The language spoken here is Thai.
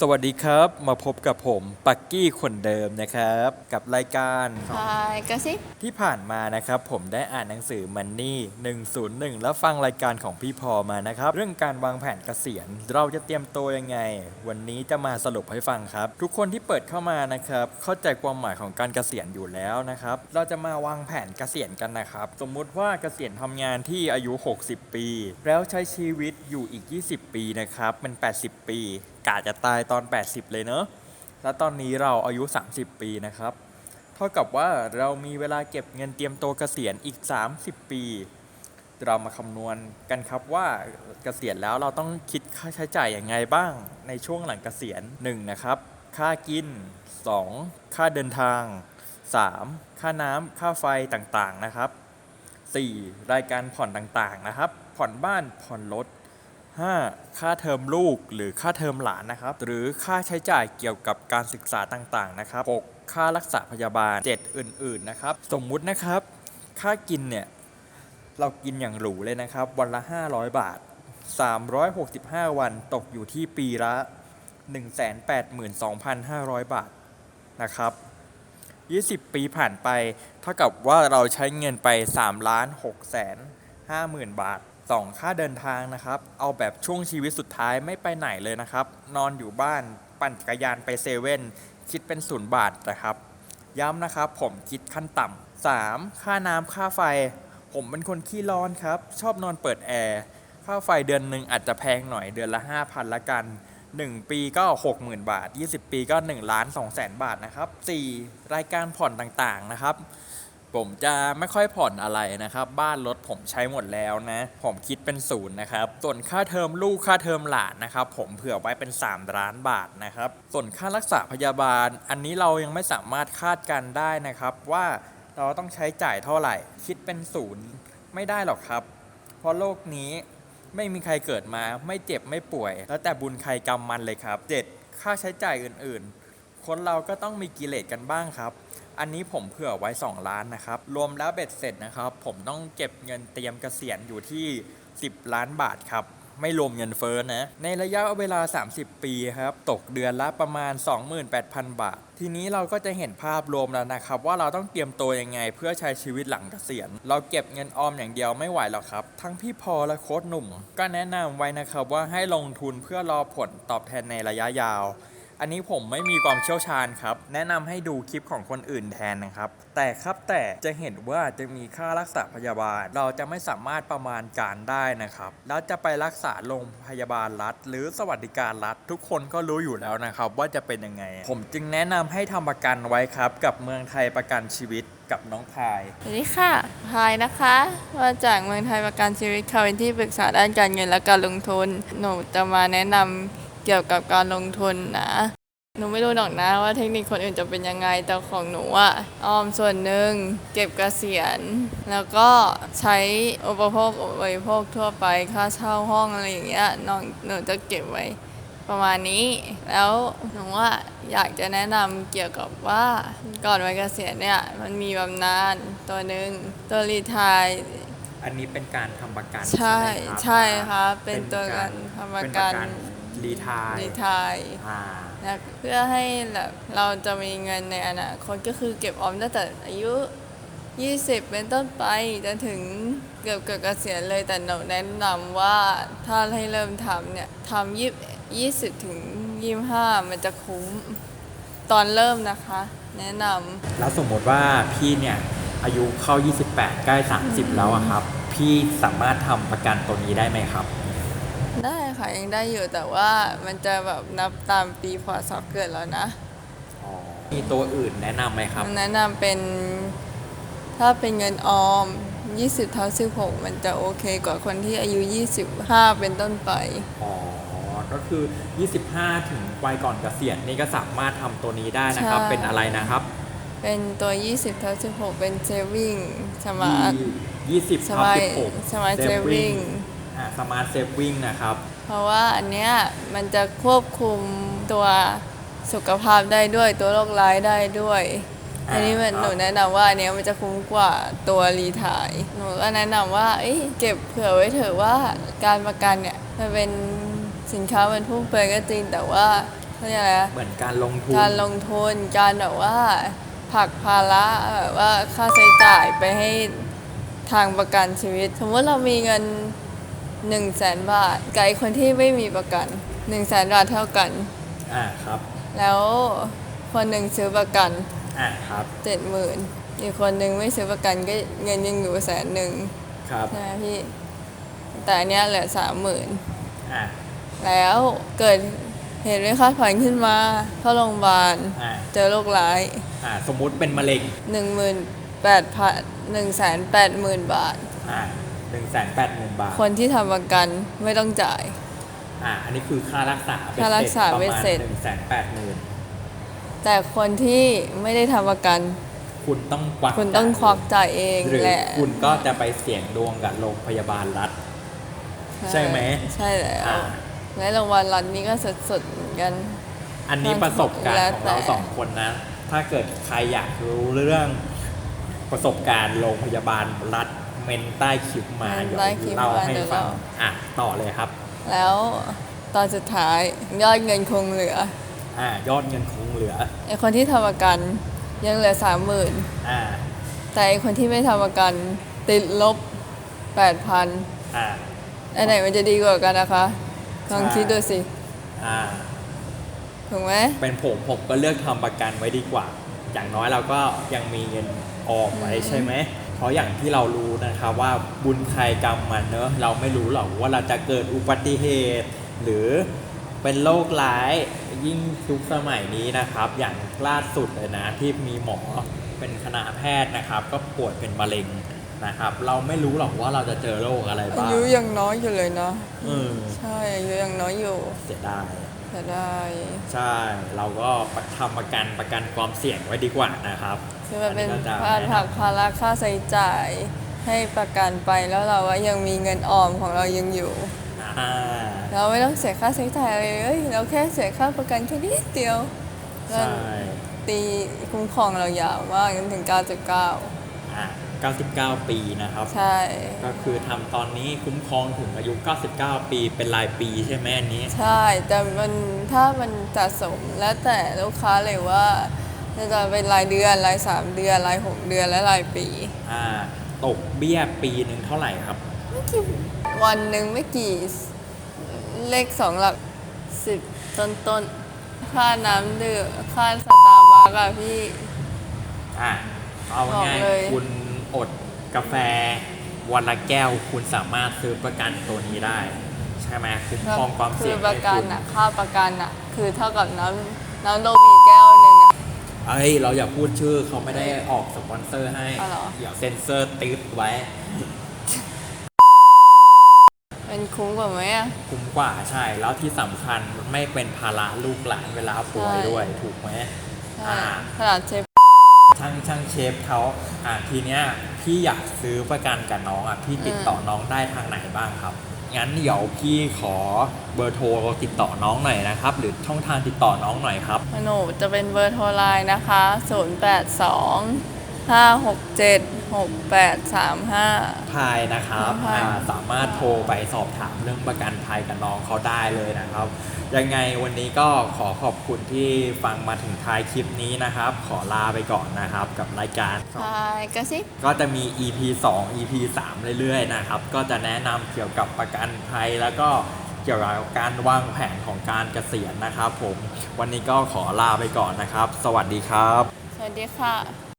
สวัสดีครับ มาพบกับผมปักกี้คนเดิมนะครับ กับรายการพายกระซิบที่ผ่านมานะครับ ผมได้อ่านหนังสือมันนี่101 แล้วฟังรายการของพี่พอมานะครับ เรื่องการวางแผนเกษียณ เราจะเตรียมตัวยังไง วันนี้จะมาสรุปให้ฟังครับ ทุกคนที่เปิดเข้ามานะครับ เข้าใจความหมายของการเกษียณอยู่แล้วนะครับ เราจะมาวางแผนเกษียณกันนะครับ สมมุติว่าเกษียณทำงานที่อายุ 60 ปี แล้วใช้ชีวิตอยู่อีก 20 ปีนะครับเป็น 80 ปี กะจะตายตอน 80 เลยเนอะแล้วตอนนี้เราอายุ 30 ปีนะครับ เท่ากับว่าเรามีเวลาเก็บเงินเตรียมตัวเกษียณอีก 30 ปี เรามาคำนวณกันครับว่าเกษียณแล้วเราต้องคิดค่าใช้จ่ายอย่างไงบ้างในช่วงหลังเกษียณ1นะครับ ค่ากิน 2 ค่าเดินทาง 3 ค่าน้ำค่าไฟต่างๆนะครับ 4. รายการผ่อนต่างๆนะครับ ผ่อนบ้านผ่อนรถ 5. ค่าเทอมลูกหรือค่าเทอมหลานนะครับ หรือค่าใช้จ่ายเกี่ยวกับการศึกษาต่างๆนะครับ 6. ค่ารักษาพยาบาล 7. อื่นๆนะครับ สมมุตินะครับ ค่ากินเนี่ย เรากินอย่างหรูเลยนะครับ วันละ 500 บาท 365 วันตกอยู่ที่ปีละ 182,500 บาทนะครับ20 ปีผ่านไป เท่ากับว่าเราใช้เงินไป3ล้าน6แสน5หมื่นบาท 2 ค่าเดินทางนะครับ เอาแบบช่วงชีวิตสุดท้ายไม่ไปไหนเลยนะครับ นอนอยู่บ้านปั่นจักรยานไปเซเว่นคิดเป็นศูนย์บาทนะครับ ย้ำนะครับผมคิดขั้นต่ำ 3. ค่าน้ำค่าไฟ ผมเป็นคนขี้ร้อนครับ ชอบนอนเปิดแอร์ ค่าไฟเดือนหนึ่งอาจจะแพงหน่อยเดือนละ 5,000 ละกัน 1 ปีก็ 60,000 บาท 20 ปีก็1ล้าน2แสนบาทนะครับ 4. รายการผ่อนต่างๆนะครับ ผมจะไม่ค่อยผ่อนอะไรนะครับ บ้านรถผมใช้หมดแล้วนะ ผมคิดเป็นศูนย์นะครับ ส่วนค่าเทอมลูกค่าเทอมหลานนะครับ ผมเผื่อไว้เป็น 3 ล้านบาทนะครับ ส่วนค่ารักษาพยาบาล อันนี้เรายังไม่สามารถคาดการได้นะครับ ว่าเราต้องใช้จ่ายเท่าไหร่ คิดเป็นศูนย์ไม่ได้หรอกครับ เพราะโลกนี้ไม่มีใครเกิดมา ไม่เจ็บไม่ป่วย แล้วแต่บุญใครกรรมมันเลยครับ 7. ค่าใช้จ่ายอื่นๆ คนเราก็ต้องมีกิเลสกันบ้างครับ อันนี้ผมเผื่อไว้ 2 ล้านนะครับ รวมแล้วเบ็ดเสร็จนะครับ ผมต้องเก็บเงินเตรียมเกษียณอยู่ที่ 10 ล้านบาทครับ ไม่รวมเงินเฟ้อนะ ในระยะเวลา 30 ปีครับ ตกเดือนละประมาณ 28,000 บาท ทีนี้เราก็จะเห็นภาพรวมแล้วนะครับ ว่าเราต้องเตรียมตัวยังไงเพื่อใช้ชีวิตหลังเกษียณ เราเก็บเงินออมอย่างเดียวไม่ไหวหรอกครับ ทั้งพี่พอและโค้ชหนุ่ม ก็แนะนำไว้นะครับว่าให้ลงทุนเพื่อรอผลตอบแทนในระยะยาว อันนี้ผมไม่มีความเชี่ยวชาญครับ แนะนำให้ดูคลิปของคนอื่นแทนนะครับ แต่ครับแต่จะเห็นว่าจะมีค่ารักษาพยาบาล เราจะไม่สามารถประมาณการได้นะครับ แล้วจะไปรักษาโรงพยาบาลรัฐ หรือสวัสดิการรัฐ ทุกคนก็รู้อยู่แล้วนะครับ ว่าจะเป็นยังไง ผมจึงแนะนำให้ทำประกันไว้ครับ กับเมืองไทยประกันชีวิตกับน้องพายสวัสดีค่ะพายนะคะ มาจากเมืองไทยประกันชีวิตค่ะเป็นที่ปรึกษาด้านการเงินและการลงทุน หนูจะมาแนะนำ เกี่ยวกับการลงทุนนะหนูไม่รู้หรอกนะว่าเทคนิคคนอื่นจะเป็นยังไงแต่ของหนูอะออมส่วนหนึ่งเก็บเกษียณ แล้วก็ใช้อุปโภคบริโภคทั่วไปค่าเช่าห้องอะไรอย่างเงี้ยน้องหนูจะเก็บไว้ประมาณนี้ แล้วหนูว่าอยากจะแนะนำเกี่ยวกับว่าก่อนวัยเกษียณเนี่ยมันมีบำนาญตัวหนึ่งตัวรีไทายอันนี้เป็นการทำประกันใช่ไหมครับใช่ครับเป็นตัวการทำประกัน รีทายรีไทายอ่านะเพื่อให้แบบเราจะมีเงินในอนาคตก็คือเก็บออมตั้งแต่อายุ 20 เป็นต้นไปจนถึงเกือบเกือบเกษียณเลยแต่หนูแนะนำว่าถ้าให้เริ่มทำเนี่ยทำยี่ยี่สิบถึงยี่ห้ามันจะคุ้มตอนเริ่มนะคะ แนะนำแล้วสมมติว่าพี่เนี่ย อายุเข้า 28 ใกล้ 30 แล้วอะครับ พี่สามารถทำประกันตัวนี้ได้ไหมครับ ได้ค่ะยังได้อยู่แต่ว่ามันจะแบบนับตามปีพศเกิดแล้วนะมีตัวอื่นแนะนำไหมครับ แนะนำเป็นถ้าเป็นเงินออม 20เท่า16 มันจะโอเคกว่าคนที่อายุ 25 เป็นต้นไป อ๋อ ก็คือ 25 ถึงวัยก่อนเกษียณนี่ก็สามารถทำตัวนี้ได้นะครับ ใช่ เป็นอะไรนะครับ เป็นตัว 20เท่า16 เป็นเซวิ่งสมาร์ท 20สทับมาร์ท16สมาร์ทเซวิ่งอ่า สมาร์ทเซฟวิ่งนะครับ เพราะว่าอันเนี้ยมันจะควบคุมตัวสุขภาพได้ด้วยตัวโรคร้ายได้ด้วยอ่าอันนี้มันครับหนูแนะนำว่าอันเนี้ยมันจะคุ้มกว่าตัวรีไทายหนูก็แนะนำว่าเอ้ยเก็บเผื่อไว้เถอะว่าการประกันเนี่ยมันเป็นสินค้ามันพุ่งเปยก็จริงแต่ว่าเขาเรียกอะไรนะเหมือนการลงทุนการลงทุนการแบบว่าผลักภาระแบบว่าค่าใช้จ่ายไปให้ทางประกันชีวิต สมมติเรามีเงิน 1นึ่งแสนบาทกับอีกคนที่ไม่มีประกัน1นึ่งแสนบาทเท่ากัน อ่าครับ แล้วคนหนึ่งซื้อประกันอ่าครับเจ็ดหมื่นอีกคนหนึ่งไม่ซื้อประกันก็เงินยังอยู่แสนหนึ่งครับใช่ไหมพี่ แต่อันเนี้ยเหลือสามหมื่นอ่าแล้วเกิดเหตุไม่คาดฝันขึ้นมาเข้าโรงพยาบาลอ่าเจอโรคร้ายอ่าสมมุติเป็นมะเร็งหนึ่งหมื่นแปดพันหนึ่งแสนแปดหมื่นบาท อ่า หนึ่งแสนแปดหมื่นบาทคนที่ทำประกันไม่ต้องจ่าย อ่าอันนี้คือค่ารักษาเบ็ดค่ารักษาประเบ็ดมาณเสร็จหนึ่งแสนแปดหมื่นแต่คนที่ไม่ได้ทำประกัน คุณต้องควักคุณต้องควักจ่ายเองหรือแหละคุณก็จะไปเสี่ยงดวงกับโรงพยาบาลรัฐ ใช่ไหมใช่แล้วอ่าและรางวัลรัฐนี้ก็สดๆเหมือนกัน อันนี้ประสบการแล้ณ์วของแต่เราสองคนนะ ถ้าเกิดใครอยากรู้เรื่องประสบการณ์โรงพยาบาลรัฐ เมนใต้คลิปมาเมนเดี๋ยวใต้คลิปเล่ามาให้เดี๋ยวฟังเล่าอะต่อเลยครับ แล้วตอนสุดท้ายยอดเงินคงเหลือ อ่ายอดเงินคงเหลือไอคนที่ทำประกันยังเหลือสามหมื่นอ่าแต่ไอคนที่ไม่ทำประกันติดลบแปดพันอ่าอันไหนมันจะดีกว่ากันนะคะลองใช่คิดดูสิอ่าถูกไหมเป็นผมผมก็เลือกทำประกันไว้ดีกว่า อย่างน้อยเราก็ยังมีเงินออมไว้ใช่ไหม เพราะอย่างที่เรารู้นะครับว่าบุญใครกรรมมันเนอะเราไม่รู้หรอกว่าเราจะเกิดอุบัติเหตุ หรือเป็นโรคร้ายยิ่งยุคสมัยนี้นะครับ อย่างล่าสุดเลยนะที่มีหมอเป็นคณะแพทย์นะครับ ก็ป่วยเป็นมะเร็งนะครับ เราไม่รู้หรอกว่าเราจะเจอโรคอะไรอาบ้างยุยังน้อยอยู่เลยเนาะเออใช่อายุยังน้อยอยู่ เสียดาย จะได้ ใช่เราก็ทำประกันประกันความเสี่ยงไว้ดีกว่านะครับคือมันเป็นอัก็จะภาระผักภาระค่าใช้จ่ายให้ประกันไปแล้วเราก็ยังมีเงินออมของเรายังอยู่อ่าเราไม่ต้องเสียค่าใช้จ่ายอะไรเลยเราแค่เสียค่าประกันแค่นิดเดียวใช่ตีคุ้มครองเรายาวมากจนถึง 9.9อะ 99 ปีนะครับ ใช่ ก็คือทำตอนนี้คุ้มครองถึงอายุ 99 ปีเป็นรายปีใช่ไหมอันนี้ ใช่ แต่มันถ้ามันสะสมแล้วแต่ลูกค้าเลยว่าจะเป็นรายเดือนราย3เดือนราย6เดือนและรายปี อ่า ตกเบี้ยปีหนึ่งเท่าไหร่ครับ ไม่กี่วันหนึ่งไม่กี่เลขสองหลักสิบต้นต้นๆค่าน้ำดื่มค่าสตาร์บัคอะพี่ อะเอาง่ายบอกเลย ๆคุณ อดกาแฟวันละแก้วคุณสามารถซื้อประกันตัวนี้ได้ ใช่ไหมคุ้มครองความคืเสี่ยองปให้ระกัคุนณอะค่าประกันอะคือเท่ากับน้ำน้ำโดบีแก้วหนึ่งอะเอ้ยเราอย่าพูดชื่อเขาไม่ได้ออกสปอนเซอร์ให้อ๋อเหรออย่าเซ็นเซอร์ติดไว้มันคุ้มกว่าไหมอะคุ้มกว่าใช่ แล้วที่สำคัญไม่เป็นภาระลูกหลานเวลาป่วยใช่ด้วยถูกไหมใช่อ่าขนาดเชฟ ช่างช่างเชฟเขาอ่าทีเนี้ยพี่อยากซื้อประกันกับน้องอะพี่ติดต่อน้องได้ทางไหนบ้างครับ งั้นเดี๋ยวพี่ขอเบอร์โทรติดต่อน้องหน่อยนะครับ หรือช่องทางติดต่อน้องหน่อยครับ หนูจะเป็นเบอร์โทรไลน์นะคะ 082 567 6835พายนะครับพายอ่าสามารถโทรไปสอบถามเรื่องประกันภัยกับน้องเขาได้เลยนะครับ ยังไงวันนี้ก็ขอขอบคุณที่ฟังมาถึงท้ายคลิปนี้นะครับ ขอลาไปก่อนนะครับกับรายการพายกระซิบ ก็จะมี EP 2 EP 3 เรื่อยๆ นะครับ ก็จะแนะนำเกี่ยวกับประกันภัย แล้วก็เกี่ยวกับการวางแผนของการเกษียณนะครับผม วันนี้ก็ขอลาไปก่อนนะครับ สวัสดีครับ สวัสดีค่ะ